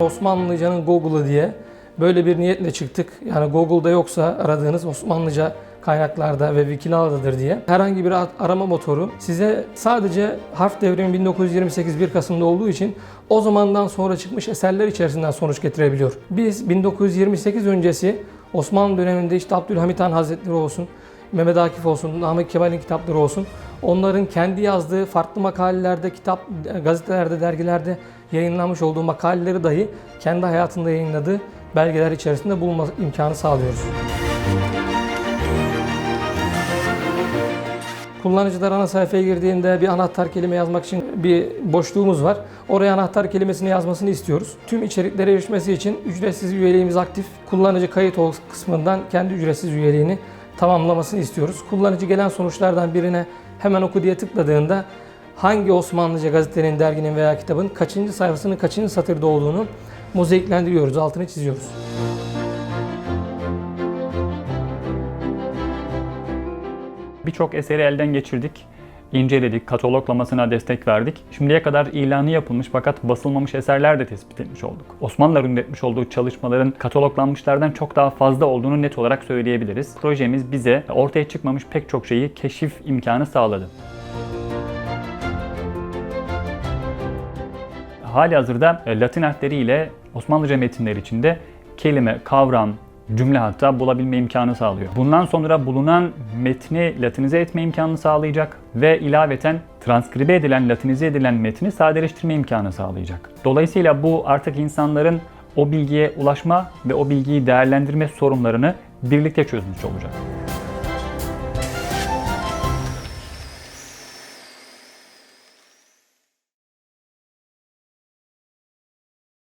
Osmanlıcanın Google'ı diye böyle bir niyetle çıktık. Yani Google'da yoksa aradığınız Osmanlıca kaynaklarda ve Wikilaw'dadır diye. Herhangi bir arama motoru size sadece harf devrimi 1928 1 Kasım'da olduğu için o zamandan sonra çıkmış eserler içerisinden sonuç getirebiliyor. Biz 1928 öncesi Osmanlı döneminde işte Abdülhamit Han Hazretleri olsun, Mehmet Akif olsun, Namık Kemal'in kitapları olsun. Onların kendi yazdığı farklı makalelerde, kitap, gazetelerde, dergilerde yayınlanmış olduğu makaleleri dahi kendi hayatında yayınladığı belgeler içerisinde bulunma imkanı sağlıyoruz. Kullanıcılar ana sayfaya girdiğinde bir anahtar kelime yazmak için bir boşluğumuz var. Oraya anahtar kelimesini yazmasını istiyoruz. Tüm içeriklere erişmesi için ücretsiz üyeliğimiz aktif. Kullanıcı kayıt ol kısmından kendi ücretsiz üyeliğini tamamlamasını istiyoruz. Kullanıcı gelen sonuçlardan birine hemen oku diye tıkladığında hangi Osmanlıca gazetenin, derginin veya kitabın kaçıncı sayfasının kaçıncı satırda olduğunu mozaiklendiriyoruz, altını çiziyoruz. Birçok eseri elden geçirdik, inceledik, kataloglamasına destek verdik. Şimdiye kadar ilanı yapılmış fakat basılmamış eserler de tespit etmiş olduk. Osmanlılar üretmiş olduğu çalışmaların kataloglanmışlardan çok daha fazla olduğunu net olarak söyleyebiliriz. Projemiz bize ortaya çıkmamış pek çok şeyi keşif imkanı sağladı. Hali hazırda e, Latin harfleri ile Osmanlıca metinler içinde kelime, kavram, cümle hatta bulabilme imkanı sağlıyor. Bundan sonra bulunan metni latinize etme imkanını sağlayacak ve ilaveten transkribe edilen, latinize edilen metni sadeleştirme imkanı sağlayacak. Dolayısıyla bu artık insanların o bilgiye ulaşma ve o bilgiyi değerlendirme sorunlarını birlikte çözmüş olacak.